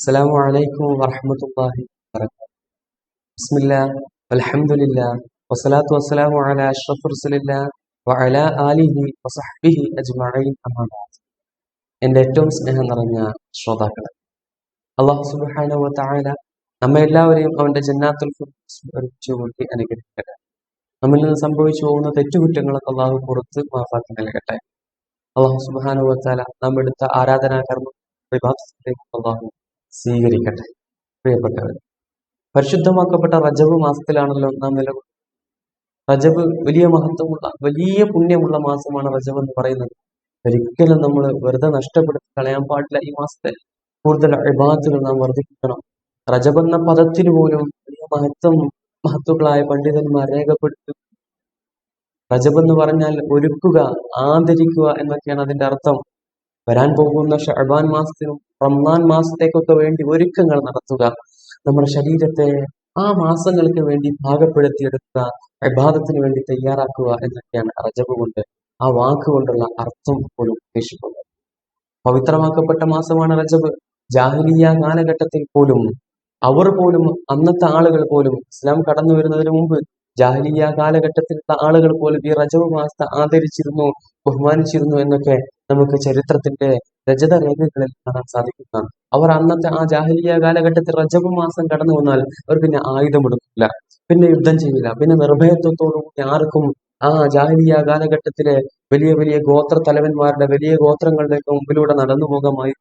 السلام عليكم ورحمة الله وبركاته بسم الله والحمد لله والصلاة والسلام على أشرف رسول الله وعلى آله وصحبه أجمعين أما بعد എൻ്റെ ഏറ്റവും സ്നേഹം നിറഞ്ഞ ശ്രോതാക്കളെ അള്ളാഹു സുബ്ഹാനഹു വ തആല നമ്മെ എല്ലാവരെയും അവന്റെ ജന്നാത്തുൽ ഫിർദൗസ് ഒരുമിച്ച് കൂട്ടി അനുഗ്രഹിക്കട്ടെ നമ്മിൽ നിന്ന് സംഭവിച്ചു പോകുന്ന തെറ്റുകുറ്റങ്ങളൊക്കെ അള്ളാഹു പുറത്ത് മാഫാക്കി നൽകട്ടെ അള്ളാഹു സുബ്ഹാനഹു വ തആല നാം എടുത്ത ആരാധനാ കർമ്മം വിഭാഗത്തിലേക്ക് അള്ളാഹു സ്വീകരിക്കട്ടെ. പ്രിയപ്പെട്ടവർ പരിശുദ്ധമാക്കപ്പെട്ട റജബ് മാസത്തിലാണല്ലോ നാം നിലകൊള്ളുന്നത് റജബ് വലിയ മഹത്വമുള്ള വലിയ പുണ്യമുള്ള മാസമാണ് റജബ് എന്ന് പറയുന്നത്. ഒരിക്കലും നമ്മൾ വെറുതെ നഷ്ടപ്പെടുത്തി കളയാൻ പാടില്ല ഈ മാസത്തെ കൂടുതൽ ഇബാദത്തുകൾ നാം വർദ്ധിപ്പിക്കണം. റജബ് എന്ന പദത്തിന് പോലും വലിയ മഹത്വം മഹത്വങ്ങളായ പണ്ഡിതന്മാർ രേഖപ്പെടുത്തും. റജബ് എന്ന് പറഞ്ഞാൽ ഒരുക്കുക ആദരിക്കുക എന്നൊക്കെയാണ് അതിന്റെ അർത്ഥം. വരാൻ പോകുന്ന ഷഅബാൻ മാസത്തിനും റംസാൻ മാസത്തേക്കൊക്കെ വേണ്ടി ഒരുക്കങ്ങൾ നടത്തുക നമ്മുടെ ശരീരത്തെ ആ മാസങ്ങൾക്ക് വേണ്ടി ഭാഗപ്പെടുത്തിയെടുക്കുക അബാദത്തിന് വേണ്ടി തയ്യാറാക്കുക എന്നൊക്കെയാണ് റജബ് കൊണ്ട് ആ വാക്കുകൊണ്ടുള്ള അർത്ഥം പോലും ഉദ്ദേശിക്കുന്നത്. പവിത്രമാക്കപ്പെട്ട മാസമാണ് റജബ്. ജാഹിലിയ കാലഘട്ടത്തിൽ പോലും അവർ പോലും അന്നത്തെ ആളുകൾ പോലും ഇസ്ലാം കടന്നു വരുന്നതിന് മുമ്പ് ജാഹിലിയ കാലഘട്ടത്തിലുള്ള ആളുകൾ പോലും ഈ റജബ് മാസത്തെ ആദരിച്ചിരുന്നു ബഹുമാനിച്ചിരുന്നു എന്നൊക്കെ നമുക്ക് ചരിത്രത്തിന്റെ രജത രേഖകളിൽ കാണാൻ സാധിക്കുന്നതാണ് അവർ അന്നത്തെ ആ ജാഹിലിയ കാലഘട്ടത്തിൽ റജബ് മാസം കടന്നു വന്നാൽ അവർ പിന്നെ ആയുധമെടുക്കില്ല പിന്നെ യുദ്ധം ചെയ്യില്ല. പിന്നെ നിർഭയത്വത്തോടുകൂടി ആർക്കും ആ ജാഹിലിയ കാലഘട്ടത്തിലെ വലിയ വലിയ ഗോത്ര തലവന്മാരുടെ വലിയ ഗോത്രങ്ങളുടെയൊക്കെ മുമ്പിലൂടെ നടന്നു പോകാമായി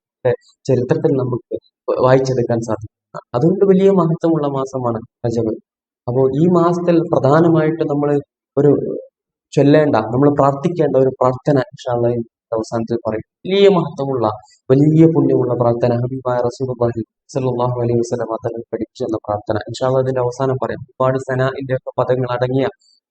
ചരിത്രത്തിൽ നമുക്ക് വായിച്ചെടുക്കാൻ സാധിക്കും അതുകൊണ്ട് വലിയ മഹത്വമുള്ള മാസമാണ് റജബ് അപ്പോൾ ഈ മാസത്തിൽ പ്രധാനമായിട്ട് നമ്മൾ ഒരു ചൊല്ലേണ്ട നമ്മൾ പ്രാർത്ഥിക്കേണ്ട ഒരു പ്രാർത്ഥന അവസാനത്തിൽ പറയും. വലിയ മഹത്വമുള്ള വലിയ പുണ്യമുള്ള പ്രാർത്ഥന. ഹബീബായ റസൂലുള്ളാഹി സ്വല്ലല്ലാഹു അലൈഹി വസല്ലം തങ്ങൾ പഠിപ്പിച്ചു എന്ന പ്രാർത്ഥന. ഇൻഷാല്ലാ അതിന്റെ അവസാനം പറയാം. ഒരുപാട് സനാഇന്റെ ഒക്കെ പദങ്ങൾ അടങ്ങിയ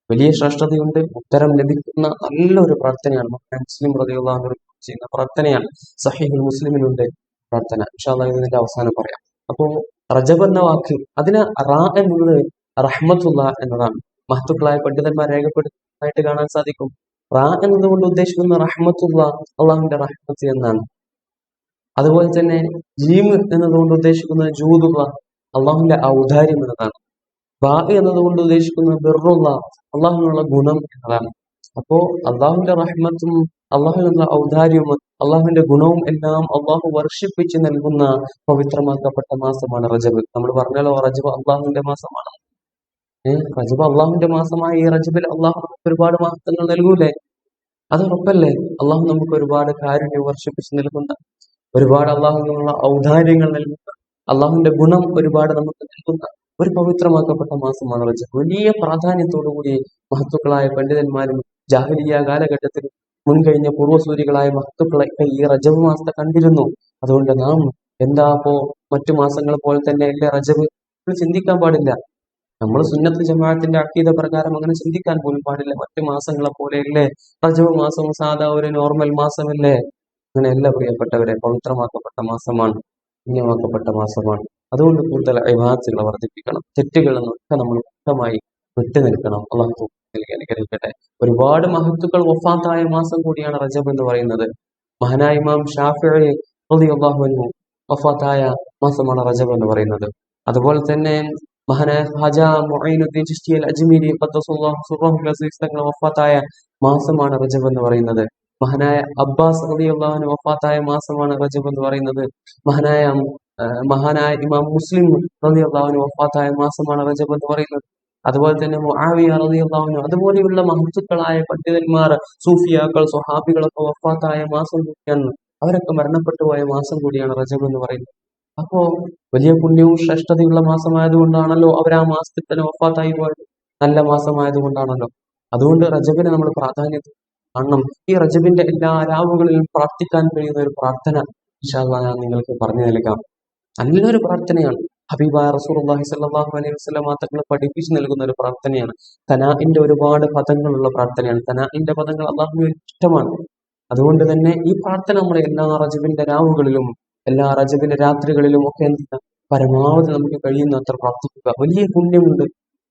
വലിയ ശ്രേഷ്ഠതയുണ്ട്. ഉത്തരം ലഭിക്കുന്ന നല്ലൊരു പ്രാർത്ഥനയാണ്. മുസ്ലിം റളിയല്ലാഹു ചെയ്യുന്ന പ്രാർത്ഥനയാണ്. സഹീഹുൽ മുസ്ലിമിനുണ്ട് പ്രാർത്ഥന. ഇൻഷാല്ലാ ഇതിന്റെ അവസാനം പറയാം. അപ്പോ റജബ് എന്ന വാക്ക് അതിന് റാ എന്നുള്ളത് റഹ്മത്തുള്ള എന്നതാണ്. മഹത്തുക്കളായ പണ്ഡിതന്മാർ രേഖപ്പെടുത്തായിട്ട് കാണാൻ സാധിക്കും. റാ എന്നതുകൊണ്ട് ഉദ്ദേശിക്കുന്ന റഹ്മത്തുള്ള അള്ളാഹുവിന്റെ റഹ്മത്ത് എന്നാണ്. അതുപോലെ തന്നെ ജീമ് എന്നതുകൊണ്ട് ഉദ്ദേശിക്കുന്ന ജൂതുള്ള അള്ളാഹുവിന്റെ ഔദാര്യം എന്നതാണ്. ബാ എന്നതുകൊണ്ട് ഉദ്ദേശിക്കുന്ന ബിറുള്ള അള്ളാഹുവിനുള്ള ഗുണം എന്നതാണ്. അപ്പോ അള്ളാഹുവിന്റെ റഹ്മത്തും അള്ളാഹുവിനുള്ള ഔദാര്യവും അള്ളാഹുവിന്റെ ഗുണവും എല്ലാം അള്ളാഹു വർഷിപ്പിച്ച് നൽകുന്ന പവിത്രമാക്കപ്പെട്ട മാസമാണ് റജബ്. നമ്മൾ പറഞ്ഞല്ലോ റജബ് അള്ളാഹുവിന്റെ മാസമാണ്. റജബ് അള്ളാഹുവിന്റെ മാസമായ ഈ റജബിൽ അള്ളാഹു നമുക്ക് ഒരുപാട് മഹത്വങ്ങൾ നൽകൂലേ? അത് ഉറപ്പല്ലേ? അള്ളാഹു നമുക്ക് ഒരുപാട് കാരുണ്യം വർഷിപ്പിച്ച് നൽകുന്ന ഒരുപാട് അള്ളാഹുവിനുള്ള ഔദാര്യങ്ങൾ നൽകുന്ന അള്ളാഹുവിന്റെ ഗുണം ഒരുപാട് നമുക്ക് നൽകുന്ന ഒരു പവിത്രമാക്കപ്പെട്ട മാസമാണ് റജബ്. വലിയ പ്രാധാന്യത്തോടുകൂടി മഹത്തുക്കളായ പണ്ഡിതന്മാരും ജാഹലിയ കാലഘട്ടത്തിൽ മുൻകഴിഞ്ഞ പൂർവസൂരികളായ മഹത്തുക്കളൊക്കെ ഈ റജബ് മാസത്തെ കണ്ടിരുന്നു. അതുകൊണ്ട് നാം എന്താ അപ്പോ മറ്റു മാസങ്ങൾ പോലെ തന്നെ അല്ലേ റജബ്? ചിന്തിക്കാൻ പാടില്ല. നമ്മൾ സുന്നത്ത് ജമാഅത്തിന്റെ അക്കീത പ്രകാരം അങ്ങനെ ചിന്തിക്കാൻ പോലും പാടില്ല. മറ്റു മാസങ്ങളെ പോലെയല്ലേ? റജബ് മാസം സാധാ ഒരു നോർമൽ മാസമല്ലേ? അങ്ങനെയല്ല പ്രിയപ്പെട്ടവരെ പവിത്രമാക്കപ്പെട്ട മാസമാണ് പുണ്യമാക്കപ്പെട്ട മാസമാണ്. അതുകൊണ്ട് കൂടുതൽ അഭിഭാഗത്തുകൾ വർദ്ധിപ്പിക്കണം. തെറ്റുകളിൽ നമ്മൾ വ്യക്തമായി വിട്ടു നിൽക്കണം അള്ളാഹു അനുഗ്രഹിക്കട്ടെ. ഒരുപാട് മഹത്തുക്കൾ വഫാത്തായ മാസം കൂടിയാണ് റജബ് എന്ന് പറയുന്നത്. മഹാനായ ഇമാം ഷാഫി അള്ളാഹു വഫാത്തായ മാസമാണ് റജബ് എന്ന് പറയുന്നത്. അതുപോലെ തന്നെ മഹാനായ ഹാജ മൊഹൈനുദ്ദീൻ അൽ അജ്മീരി തങ്ങൾ വഫാത്തായ മാസമാണ് റജബ് എന്ന് പറയുന്നത്. മഹാനായ അബ്ബാസ് അൻഹു വഫാത്തായ മാസമാണ് റജബ് എന്ന് പറയുന്നത്. മഹാനായ മഹാനായ ഇമാം മുസ്ലിം അൻഹു വഫാത്തായ മാസമാണ് റജബ് എന്ന് പറയുന്നത്. അതുപോലെ തന്നെ മുആവിയ റളിയല്ലാഹു അതുപോലെയുള്ള മഹത്തുക്കളായ പണ്ഡിതന്മാർ സൂഫിയാക്കൾ സ്വഹാബികളൊക്കെ വഫാത്തായ മാസം കൂടിയാണ്. അവരൊക്കെ മരണപ്പെട്ടു പോയ മാസം കൂടിയാണ് റജബ് എന്ന് പറയുന്നത്. അപ്പോ വലിയ പുണ്യവും ശ്രേഷ്ഠതയുള്ള മാസമായതുകൊണ്ടാണല്ലോ അവർ ആ മാസത്തിൽ തന്നെ ഒഫാത്തായി പോയത്. നല്ല മാസമായതുകൊണ്ടാണല്ലോ. അതുകൊണ്ട് റജബിനെ നമ്മൾ പ്രാധാന്യം കാണണം. ഈ റജബിന്റെ എല്ലാ രാവുകളിലും പ്രാർത്ഥിക്കാൻ കഴിയുന്ന ഒരു പ്രാർത്ഥന ഇൻഷാല്ലാ ഞാൻ നിങ്ങൾക്ക് പറഞ്ഞു നൽകാം. നല്ലൊരു പ്രാർത്ഥനയാണ്. ഹബീബായ റസൂലുള്ളാഹി സ്വല്ലല്ലാഹു അലൈഹി വസല്ലം തങ്ങൾ പഠിപ്പിച്ചു നൽകുന്ന ഒരു പ്രാർത്ഥനയാണ്. തനാഇന്റെ ഒരുപാട് പദങ്ങളുള്ള പ്രാർത്ഥനയാണ്. തനാഇന്റെ പദങ്ങൾ അള്ളാഹുവിന് ഇഷ്ടമാണ്. അതുകൊണ്ട് തന്നെ ഈ പ്രാർത്ഥന നമ്മൾ എല്ലാ റജബിന്റെ രാവുകളിലും എല്ലാ റജബിന്റെ രാത്രികളിലും ഒക്കെ എന്താ പരമാവധി നമുക്ക് കഴിയുന്നത്ര പ്രാർത്ഥിക്കുക വലിയ പുണ്യമുണ്ട്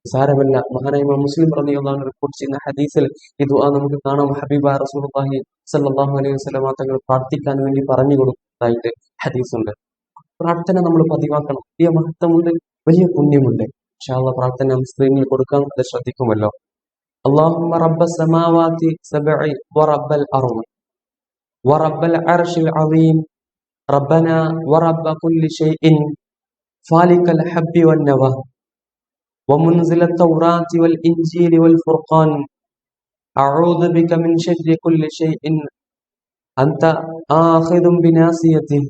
സാരമല്ല മഹാനായ മുസ്ലിം റളിയല്ലാഹു റിപ്പോർട്ട് ചെയ്യുന്ന ഹദീസിൽ ഇത് നമുക്ക് കാണാം ഹബീബ റസൂലുള്ളാഹി സ്വല്ലല്ലാഹു അലൈഹി വസല്ലം തങ്ങൾ പ്രാർത്ഥിക്കാൻ വേണ്ടി പറഞ്ഞു കൊടുക്കുന്നതായിട്ട് ഹദീസുണ്ട് പ്രാർത്ഥന നമ്മൾ പതിവാക്കണം വലിയ മഹത്വമുണ്ട് വലിയ പുണ്യമുണ്ട് ഇൻഷാല്ല പ്രാർത്ഥന നാം സ്ക്രീനിൽ കൊടുക്കാം അത് ശ്രദ്ധിക്കുമല്ലോ اللهم رب السماوات سبع ورب الأرض ورب العرش العظيم ربنا ورب كل شيء فالك الحب والنوى ومنزل التوراة والإنجيل والفرقان. أعوذ بك من شر كل شيء. أنت آخذ بناصيته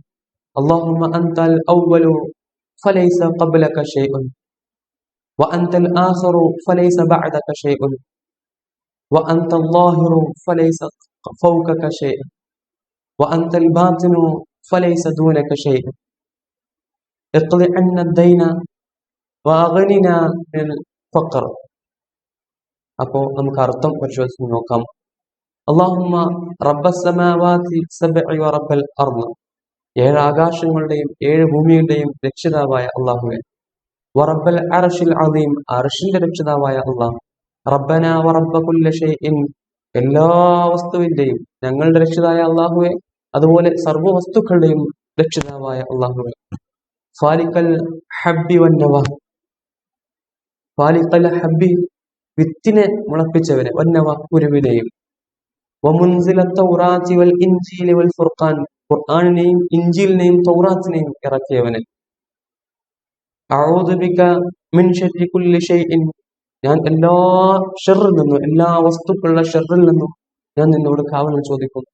اللهم أنت الأول فليس قبلك شيء. وأنت الآخر فليس بعدك شيء. وأنت الظاهر فليس فوقك شيء. وأنت الباطن فليس دونك شيء اقض عنا الدين وأغننا من الفقر അപ്പോൾ നമുക്ക് അർത്ഥം പരിശോധിച്ച് നോക്കാം അള്ളാഹുമ്മ റബ്ബസമാവാതി സബ്ഇ വറബ്ബൽ അർള് ഏഴ് ആകാശങ്ങളുടെയും ഏഴ് ഭൂമിയുടെയും രക്ഷിതാവായ അള്ളാഹുവെ വറബ്ബൽ അർഷിൽ അദീം അർഷിന്റെ രക്ഷിതാവായ അള്ളാഹ് റബ്ബന വറബ്ബ കുല്ല ഷൈഇൻ എല്ലാ വസ്തുവിന്റെയും ഞങ്ങളുടെ രക്ഷിതായ അള്ളാഹുവെ അതുപോലെ സർവ വസ്തുക്കളുടെയും രക്ഷിതാവായ അള്ളാഹുവെ ഫാലിക്കൽ ഹബ്ബി വന്നവ ഫാലിക്കൽ ഹബ്ബി വിത്തിനെ മുളപ്പിച്ചവനെ വന്നവ കുരുവിനെയും ഫുർഖാൻ ഖുർആനിനെയും ഇഞ്ചിലിനെയും തൗറാത്തിനെയും ഇറക്കിയവനെ. ഞാൻ എല്ലാ ഷെറിൽ നിന്നും എല്ലാ വസ്തുക്കളുടെ ഷെറിൽ നിന്നും ഞാൻ നിന്നോട് കാവലം ചോദിക്കുന്നു.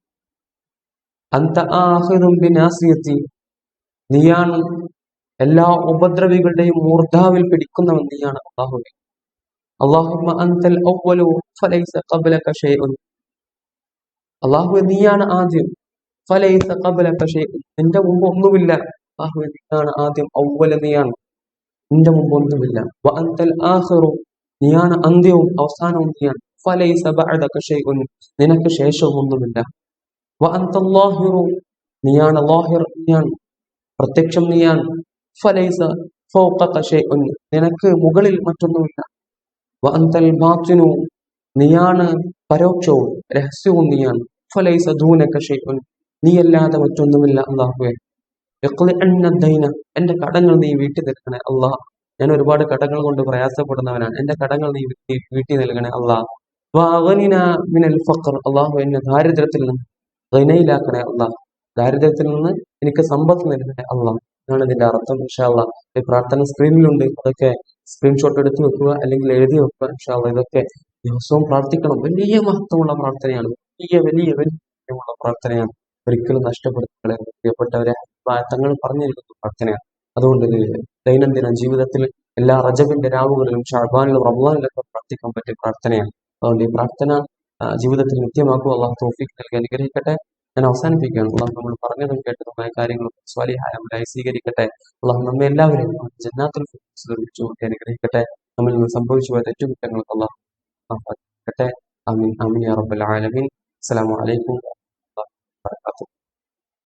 അന്ത ആഹിറും ബിനാസിയത്തി. നീയാണ് എല്ലാ ഉപദ്രവികളുടെയും മൂർധാവിൽ പിടിക്കുന്നവൻ നീയാണ് അള്ളാഹുവെ. അള്ളാഹുമ്മ അന്തൽ ഔവലു ഫലൈസ ഖബ്ലക ഷൈഉൻ. അള്ളാഹു നീയാണ് ആദ്യം. ഫലൈസ ഖബ്ലക ഷൈഉൻ. നിന്റെ മുമ്പ് ഒന്നുമില്ല. അള്ളാഹു നീയാണ് ആദ്യം. ഔവല നീയാണ്. നിന്റെ മുമ്പ് ഒന്നുമില്ല. വ അന്തൽ ആഖിറു നീയാണ് അന്ത്യവും അവസാനവും നീയാണ്. ഫലൈസ ബഅദക ഷൈഉൻ. നിനക്ക് ശേഷവും ഒന്നുമില്ല. വ അന്തൽ ലാഹിറു നീയാണ് ലാഹിർ നീയാണ് പ്രത്യക്ഷം നീയാണ്. ഫലൈസ നിനക്ക് മുകളിൽ മറ്റൊന്നുമില്ല. വ അന്തൽ ബാത്തിനു നീയാണ് പരോക്ഷവും രഹസ്യവും നീയാണ്. ഫലൈസ ധൂനക്കഷേ ഷൈഉൻ നീയല്ലാതെ മറ്റൊന്നുമില്ല അള്ളാഹുവെ ദൈന എന്റെ കടങ്ങൾ നീ വീട്ടി നൽകണേ അള്ളാഹ് ഞാൻ ഒരുപാട് കടങ്ങൾ കൊണ്ട് പ്രയാസപ്പെടുന്നവനാണ് എന്റെ കടങ്ങൾ നീ വീട്ടി നൽകണേ അള്ളാഹ് മിനൽ ഫഖർ അള്ളാഹു എന്നെ ദാരിദ്ര്യത്തിൽ നിന്ന് ഗനയിലാക്കണേ അല്ല ദാരിദ്ര്യത്തിൽ നിന്ന് എനിക്ക് സമ്പത്ത് നൽകണേ അല്ല എന്നാണ് ഇതിന്റെ അർത്ഥം. ഇൻഷാല്ല ഈ പ്രാർത്ഥന സ്ക്രീനിലുണ്ട്. അതൊക്കെ സ്ക്രീൻഷോട്ട് എടുത്ത് വെക്കുക അല്ലെങ്കിൽ എഴുതി വെക്കുക ഇൻഷാല്ല ഇതൊക്കെ ദിവസവും പ്രാർത്ഥിക്കണം. വലിയ മഹത്വമുള്ള പ്രാർത്ഥനയാണ്. വലിയ വലിയ വലിയ മഹത്വമുള്ള പ്രാർത്ഥനയാണ്. ഒരിക്കലും നഷ്ടപ്പെടുത്തുകളെ പ്രിയപ്പെട്ടവരെ തങ്ങൾ പറഞ്ഞിരിക്കുന്ന പ്രാർത്ഥനയാണ്. അതുകൊണ്ട് ദൈനംദിന ജീവിതത്തിൽ എല്ലാ റജബിന്റെ രാവുകളിലും ഷാബാനിലും റമദാനിലൊക്കെ പ്രാർത്ഥിക്കാൻ പറ്റിയ പ്രാർത്ഥനയാണ്. അതുകൊണ്ട് ഈ പ്രാർത്ഥന ജീവിതത്തിൽ നിത്യമാക്കുക അള്ളാഹു തോഫിക്ക് നൽകി. അനുഗ്രഹിക്കട്ടെ. ഞാൻ അവസാനിപ്പിക്കുകയാണ്. അള്ളാഹു നമ്മൾ പറഞ്ഞതും കേട്ടതുമായ കാര്യങ്ങളും സ്വാലിഹായ സ്വീകരിക്കട്ടെ. അള്ളാഹു നമ്മെ എല്ലാവരെയും ജന്നാത്തിൽ ഫിർദൗസിൽ ഒരുമിച്ച് കൂട്ടി അനുഗ്രഹിക്കട്ടെ. നമ്മൾ നിന്ന് സംഭവിച്ചു പോയ തെറ്റുകുറ്റങ്ങൾക്ക് അള്ളാഹു അമീൻ അമീൻ റബ്ബൽ ആലമീൻ. അസ്സലാമു അലൈക്കും വറഹ്മത്തുള്ളാഹി വബറകാതുഹു.